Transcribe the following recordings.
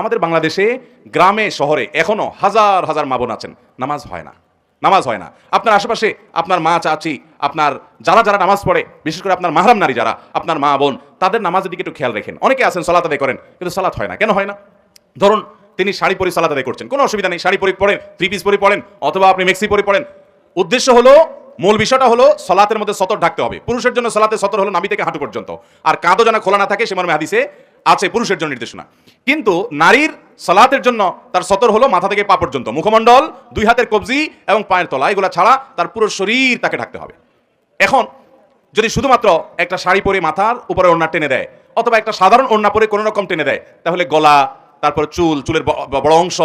আমাদের বাংলাদেশে গ্রামে, শহরে এখনও হাজার হাজার মা বোন আছেন। নামাজ হয় না। নামাজ হয় না। আপনার আশেপাশে আপনার মা, চাচি, আপনার যারা যারা নামাজ পড়ে, বিশেষ করে আপনার মাহরাম নারী যারা, আপনার মা, বোন, তাদের নামাজের দিকে একটু খেয়াল রাখেন। অনেকে আছেন, সালাত আদায় করেন, কিন্তু সালাত হয় না। কেন হয় না? ধরুন, তিনি শাড়ি পরে সালাত আদায় করছেন। কোনো অসুবিধা নেই, শাড়ি পরে পড়েন থ্রি পিস পরে পড়েন, অথবা আপনি মেক্সি পরে পড়েন। উদ্দেশ্য হলো, মূল বিষয়টা হলো, সলাতের মধ্যে সতর ঢাকতে হবে। পুরুষের জন্য সলাতে সতর হলো নাভি থেকে হাঁটু পর্যন্ত। আর কাঁধও যেন খোলা না থাকে, সে মর্মে হাদিসে আছে পুরুষের জন্য নির্দেশনা। কিন্তু নারীর সলাতের জন্য তার সতর হলো মাথা থেকে পা পর্যন্ত। মুখমণ্ডল, দুই হাতের কবজি এবং পায়ের তলা, এগুলো ছাড়া তার পুরো শরীর তাকে ঢাকতে হবে। এখন, যদি শুধুমাত্র একটা শাড়ি পরে মাথার উপরে ওড়না টেনে দেয়, অথবা একটা সাধারণ ওড়না পরে কোনো রকম টেনে দেয়, তাহলে গলা, তারপরে চুল, চুলের বড় অংশ,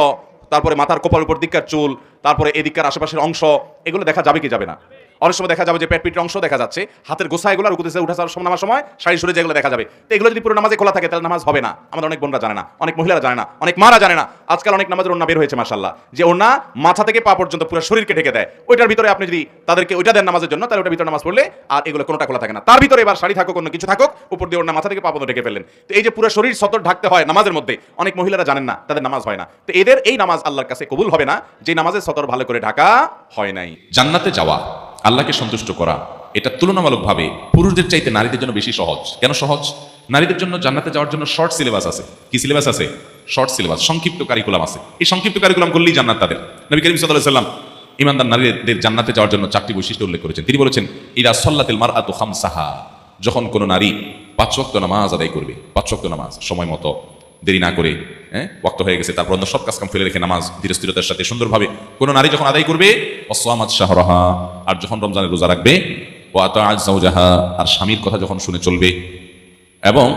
তারপরে মাথার কপাল উপর দিককার চুল, তারপরে এদিককার আশেপাশের অংশ, এগুলো দেখা যাবে কি যাবে না? অনেক সময় দেখা যাবে যে পেট অংশ দেখা যাচ্ছে, হাতের গোসা এগুলো উঠেছে উঠে সময় নামার সময় শাড়ি সরে যেগুলো দেখা যাবে। তো এগুলো যদি পুরো নামাজে খোলা থাকে, তাহলে নামাজ হবে না। আমাদের অনেক বোনরা জানে না, অনেক মহিলারা জানে না, অনেক মারা জানে না। আজকাল অনেক নামাজের ওন্না বের হয়েছে মাসাল্লাহ যে ওন্না মাথা থেকে পা পর্যন্ত পুরো শরীরকে ঢেকে দেয়। ওইটার ভিতরে আপনি যদি তাদেরকে ওইটা দেন নামাজের জন্য, তাহলে ওটার ভিতরে নামাজ পড়লে আর এগুলো কোনোটা খোলা থাকে না। তার ভিতরে এবার শাড়ি থাকুক, অন্য কিছু থাকুক, উপর দিয়ে ওন্না মাথা থেকে পা পর্যন্ত ঢেকে ফেললেন। তো এই যে পুরো শরীর সতর ঢাকতে হয় নামাজের মধ্যে, অনেক মহিলারা জানেন না, তাদের নামাজ হয় না। তো এদের এই নামাজ আল্লাহর কাছে কবুল হবে না, যে নামাজের সতর ভালো করে ঢাকা হয় নাই। জান্নাতে যাওয়া আল্লাহকে সন্তুষ্ট করা, এটা তুলনামূলকভাবে পুরুষদের চাইতে নারীদের জন্য বেশি সহজ। কেন সহজ? নারীদের জন্য জান্নাতে যাওয়ার জন্য শর্ট সিলেবাস আছে। কি সিলেবাস আছে? শর্ট সিলেবাস সংক্ষিপ্ত কারিকুলাম আছে। এই সংক্ষিপ্ত কারিকুলাম করলেই জান্নাত তাদের। নবী করিম সাল্লাহ সাল্লাম ইমানদার নারীদের জান্নাতে যাওয়ার জন্য চারটি বৈশিষ্ট্য উল্লেখ করেছেন। তিনি বলেছেন ইরা সল্লাতিল মার আতু খামসাহা যখন কোনো নারী পাঁচ ওয়াক্ত নামাজ আদায় করবে, পাঁচ নামাজ, সময় মতো। দেরি না করে হ্যাঁ? ওয়াক্ত হয়ে গেছে। তারপর অন্য সব কাজ কাম ফেলে রেখে নামাজ, ধীর স্থিরতার সাথে সুন্দরভাবে কোনো নারী যখন আদায় করবে অসমাদ শাহরাহা, আর যখন রমজানের রোজা রাখবে ও আত জাহা আর স্বামীর কথা যখন শুনে চলবে, এবং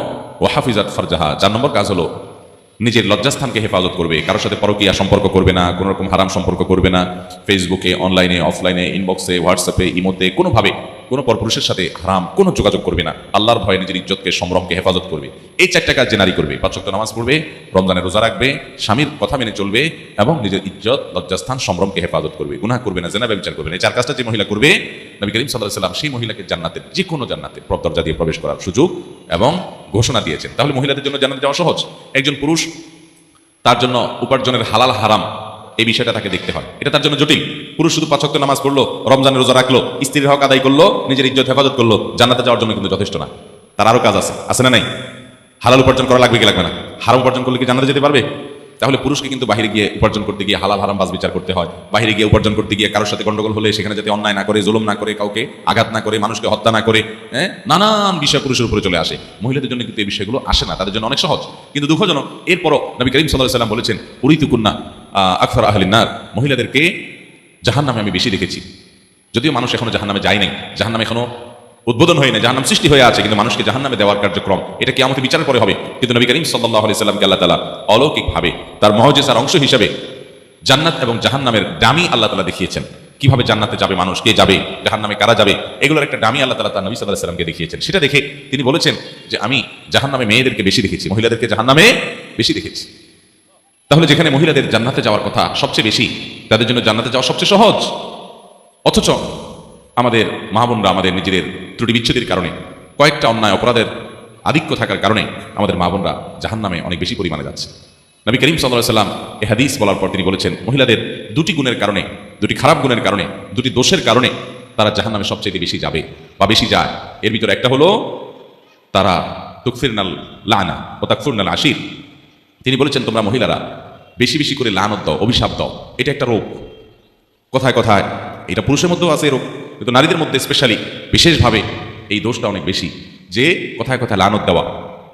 ও হাফিজাত ফারজাহা, চার নম্বর কাজ হলো নিজের লজ্জাস্থানকে হেফাজত করবে। কারোর সাথে পরকীয়া সম্পর্ক করবে না, কোনো রকম হারাম সম্পর্ক করবে না। ফেসবুকে অনলাইনে অফলাইনে ইনবক্সে হোয়াটসঅ্যাপে ইমোতে কোনোভাবে কোনো পরপুরুষের সাথে হারাম কোনো যোগাযোগ করবে না। আল্লাহর ভয়ে নিজের ইজ্জতকে, সম্ভ্রমকে হেফাজত করবে। এই চারটা কাজ যে নারী করবে পাঁচক্ত নামাজ পড়বে রমজানের রোজা রাখবে, স্বামীর কথা মেনে চলবে এবং নিজের ইজ্জত, লজ্জাস্থান, সম্ভ্রমকে হেফাজত করবে। গুনাহ করবে না, জেনা ব্যবচার করবে না। এই চার কাজটা যে মহিলা করবে, নবী করিম সাল্লাহ সাল্লাম সেই মহিলাকে জান্নাতের যে কোনো জান্নাতে দরজা দিয়ে প্রবেশ করার সুযোগ এবং ঘোষণা দিয়েছেন। তাহলে মহিলাদের জন্য জান্নাতে যাওয়া সহজ। একজন পুরুষ, তার জন্য উপার্জনের হালাল হারাম, এই বিষয়টা তাকে দেখতে হয়। এটা তার জন্য জটিল। পুরুষ শুধু পাঁচক্ত নামাজ পড়ল, রমজানের রোজা রাখল, স্ত্রীর হক আদায় করল, নিজের ইজ্জত হেফাজত করল, জান্নাতে যাওয়ার জন্য কিন্তু যথেষ্ট না। তার আরও কাজ আছে আছে না নাই? হালাল উপার্জন করা লাগবে কি লাগবে না? হারাম উপার্জন করলে কি জানাতে যেতে পারবে? তাহলে পুরুষকে কিন্তু বাহিরে গিয়ে উপার্জন করতে গিয়ে হালাল হারাম বাস বিচার করতে হয়। বাহিরে গিয়ে উপার্জন করতে গিয়ে কারোর সাথে গন্ডগোল হলে সেখানে যাতে অন্যায় না করে, জুলুম না করে, কাউকে আঘাত না করে, মানুষকে হত্যা না করে হ্যাঁ? নানান বিষয় পুরুষের উপরে চলে আসে। মহিলাদের জন্য কিন্তু এই বিষয়গুলো আসে না, তাদের জন্য অনেক সহজ। কিন্তু দুঃখজনক, এরপরও নবী করিম সাল্লাহ সাল্লাম বলেছেন, উরিতুকুন্না আকফর আহলিনার মহিলাদেরকে জাহান নামে আমি বেশি দেখেছি। যদিও মানুষ এখনও জাহান নামে যায় নাই জাহান নামে এখনও উদ্বোধন হয় না জাহান্নাম সৃষ্টি হয়ে আছে, কিন্তু মানুষকে জাহান্নামে দেওয়ার কার্যক্রম, এটা কি আমাদের বিচার পরে হবে। কিন্তু নবী করিম সাল্লাহ আলি সাল্লামকে আল্লাহ তালা অলৌকিকভাবে তার মহজেসার অংশ হিসাবে জান্নাত এবং জাহান্নামের দামি আল্লাহ তালা দেখিয়েছেন। কীভাবে জান্নাতে যাবে মানুষ, কে যাবে, জাহান্নামে কারা যাবে, এগুলোর একটা দামি আল্লাহ তালা তার নবী সাল্লাহ সাল্লামকে দেখিয়েছেন। সেটা দেখে তিনি বলেছেন যে, আমি জাহান্নামে মেয়েদেরকে বেশি দেখেছি, মহিলাদেরকে জাহান নামে বেশি দেখেছি। তাহলে যেখানে মহিলাদের জান্নাতে যাওয়ার কথা সবচেয়ে বেশি তাদের জন্য জান্নাতে যাওয়া সবচেয়ে সহজ। অথচ আমাদের মা বোনরা আমাদের নিজেদের ত্রুটি বিচ্ছেদের কারণে, কয়েকটা অন্যায় অপরাধের আধিক্য থাকার কারণে আমাদের মা বোনরা জাহান নামে অনেক বেশি পরিমাণে যাচ্ছে। নবী করিম সাল্লাহ সাল্লাম এ হাদিস বলার পর তিনি বলেছেন, মহিলাদের দুটি গুণের কারণে, দুটি খারাপ গুণের কারণে, দুটি দোষের কারণে তারা জাহান নামে সবচেয়ে বেশি যাবে বা বেশি যায়। এর ভিতরে একটা হলো তারা তুকফির নাল লানা ও তাকফুর নাল আশির। তিনি বলেছেন, তোমরা মহিলারা বেশি বেশি করে লানত দাও, অভিশাপ দাও। এটা একটা রোগ। কথায় কথায়, এটা পুরুষের মধ্যেও আছে রোগ, কিন্তু নারীদের মধ্যে স্পেশালি বিশেষভাবে এই দোষটা অনেক বেশি। যে কথায় কথায় লানত দেওয়া,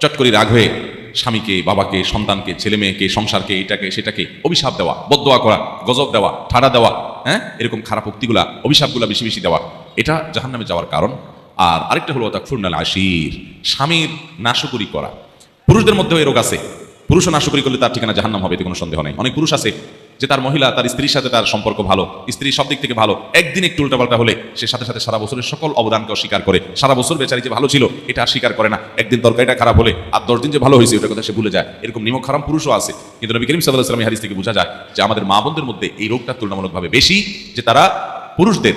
চট করে রাগ হয়ে স্বামীকে, বাবাকে, সন্তানকে ছেলে মেয়েকে সংসারকে, এটাকে, সেটাকে অভিশাপ দেওয়া বদোয়া করা, গজব দেওয়া, ঠাড়া দেওয়া হ্যাঁ? এরকম খারাপ উক্তিগুলা, অভিশাপগুলা বেশি বেশি দেওয়া, এটা জাহান নামে যাওয়ার কারণ। আর আরেকটা হলো তা ফুরনাল আশির, স্বামীর নাশকরি করা। পুরুষদের মধ্যেও এই রোগ আছে। পুরুষও নাশকরি করলে তার ঠিকানা জাহান্নাম হবে, এতে কোনো সন্দেহ নেই। অনেক পুরুষ আছে যে তার মহিলা, তার স্ত্রীর সাথে তার সম্পর্ক ভালো, স্ত্রী সব দিক থেকে ভালো, একদিন একটু উল্টাপাল্টা হলে সে সাথে সাথে সারা বছরের সকল অবদানকে অস্বীকার করে, সারা বছর বেচারি যে ভালো ছিল, এটা স্বীকার করে না। একদিন তরকারিটা খারাপ হলে আর দশ দিন যে ভালো হয়েছে, ওটা কথা সে ভুলে যায়। এরকম নিমক খারাপ পুরুষও আছে। কিন্তু নবী করিম সাল্লাহ সাল্লাম হাদিস থেকে বোঝা যায় যে আমাদের মা বোনদের মধ্যে এই রোগটা তুলনামূলকভাবে বেশি, যে তারা পুরুষদের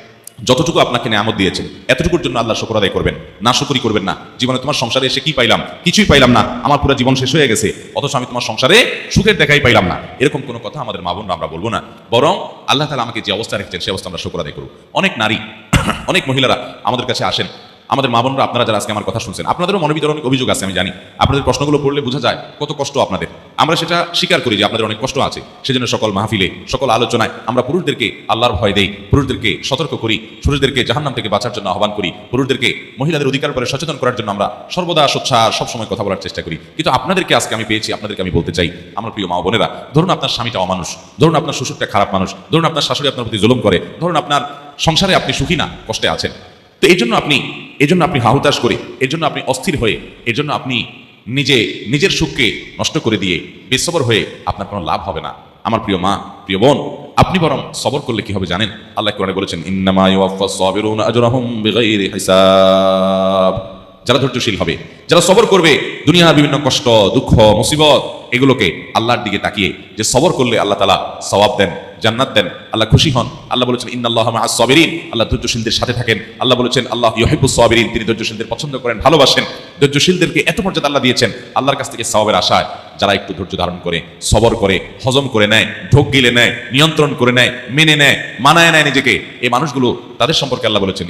যতটুকু আপনাকে নিয়ামত দিয়েছেন, এতটুকুর জন্য আল্লাহ শকর আদায় করবেন। না শকরি করবেন না। জীবনে তোমার সংসারে এসে কি পাইলাম? কিছুই পাইলাম না। আমার পুরো জীবন শেষ হয়ে গেছে। অথচ আমি তোমার সংসারে সুখের দেখাই পাইলাম না। এরকম কোনো কথা আমাদের মা বোনরা আমরা বলব না। বরং আল্লাহ তালা আমাকে যে অবস্থা রেখেছেন, সে অবস্থা আমরা শকর আদায় করব অনেক নারী, অনেক মহিলারা আমাদের কাছে আসেন। আমাদের মা বোনরা, আপনারা যারা আজকে আমার কথা শুনছেন, আপনাদেরও মনের ভিতরে অনেক অভিযোগ আছে, আমি জানি। আপনাদের প্রশ্নগুলো পড়লে বোঝা যায় কত কষ্ট আপনাদের। আমরা সেটা স্বীকার করি যে আপনাদের অনেক কষ্ট আছে, সেজন্য সকল মাহফিলে, সকল আলোচনায় আমরা পুরুষদেরকে আল্লাহর ভয় দেই, পুরুষদেরকে সতর্ক করি, পুরুষদেরকে জাহান্নাম থেকে বাঁচার জন্য আহ্বান করি, পুরুষদেরকে মহিলাদের অধিকার করে সচেতন করার জন্য আমরা সর্বদা সোচ্চার সবসময় কথা বলার চেষ্টা করি। কিন্তু আপনাদেরকে আজকে আমি পেয়েছি, আপনাদেরকে আমি বলতে চাই, আমার প্রিয় মা বোনেরা, ধরুন আপনার স্বামীটা অমানুষ, ধরুন আপনার শ্বশুরটা খারাপ মানুষ, ধরুন আপনার শাশুড়ি আপনার প্রতি জুলুম করে, ধরুন আপনার সংসারে আপনি সুখী না, কষ্টে আছেন তো এই জন্য আপনি, এই জন্য আপনি হাহুতাশ করে এর জন্য আপনি অস্থির হয়ে এর জন্য আপনি নিজে, নিজের সুখকে নষ্ট করে দিয়ে বেসবর হয়ে আপনার কোনো লাভ হবে না। আমার প্রিয় মা, প্রিয় বোন, আপনি বরং সবর করলে কি হবে জানেন? আল্লাহ কোরআনে বলেছেন যারা ধৈর্যশীল হবে, যারা সবর করবে, দুনিয়ার বিভিন্ন কষ্ট, দুঃখ, মুসিবত, এগুলোকে আল্লাহর দিকে তাকিয়ে যে সবর করলে আল্লাহ তালা সবাব দেন। জান্নাত দেন, আল্লাহ খুশি হন। আল্লাহ বলেছেন, ইন্নাল্লাহ মা'আস সাবিরিন। আল্লাহ ধৈর্যশীলদের সাথে থাকেন। আল্লাহ বলেছেন, আল্লাহ ইউহিব্বুস সবেরিন। তিনি ধৈর্যশীলদের পছন্দ করেন, ভালোবাসেন। ধৈর্যশীলদেরকে এত মর্যাদা আল্লাহ দিয়েছেন, আল্লাহর কাছ থেকে সবের আশায়। যারা একটু ধৈর্য ধারণ করে, সবর করে, হজম করে নেয়, ঢোক গিলে নেয়, নিয়ন্ত্রণ করে নেয়, মেনে নেয়, মানায় নেয় নিজেকে, এই মানুষগুলো তাদের সম্পর্কে আল্লাহ বলেছেন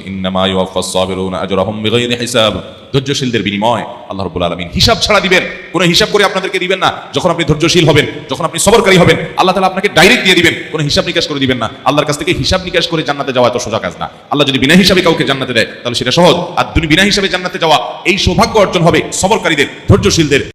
হিসাব। ধৈর্যশীলদের বিনিময় আল্লাহ রাব্বুল আলামিন হিসাব ছাড়া দিবেন, কোনো হিসাব করে আপনাদেরকে দিবেন না, যখন আপনি ধৈর্যশীল হবেন, যখন আপনি সবরকারী হবেন, আল্লাহ তাআলা আপনাকে ডাইরেক্ট দিয়ে দিবেন, কোনো হিসাব নিকাশ করে দিবেন না, আল্লাহর কাছ থেকে হিসাব নিকাশ করে জান্নাতে যাওয়া এত সোজা কাজ না, আল্লাহ যদি বিনা হিসাবে কাউকে জান্নাতে দেয়, তাহলে সেটা সহজ, আর দুনি বিনা হিসাবে জান্নাতে যাওয়া, এই সৌভাগ্য অর্জন হবে সবরকারীদের, ধৈর্যশীলদের।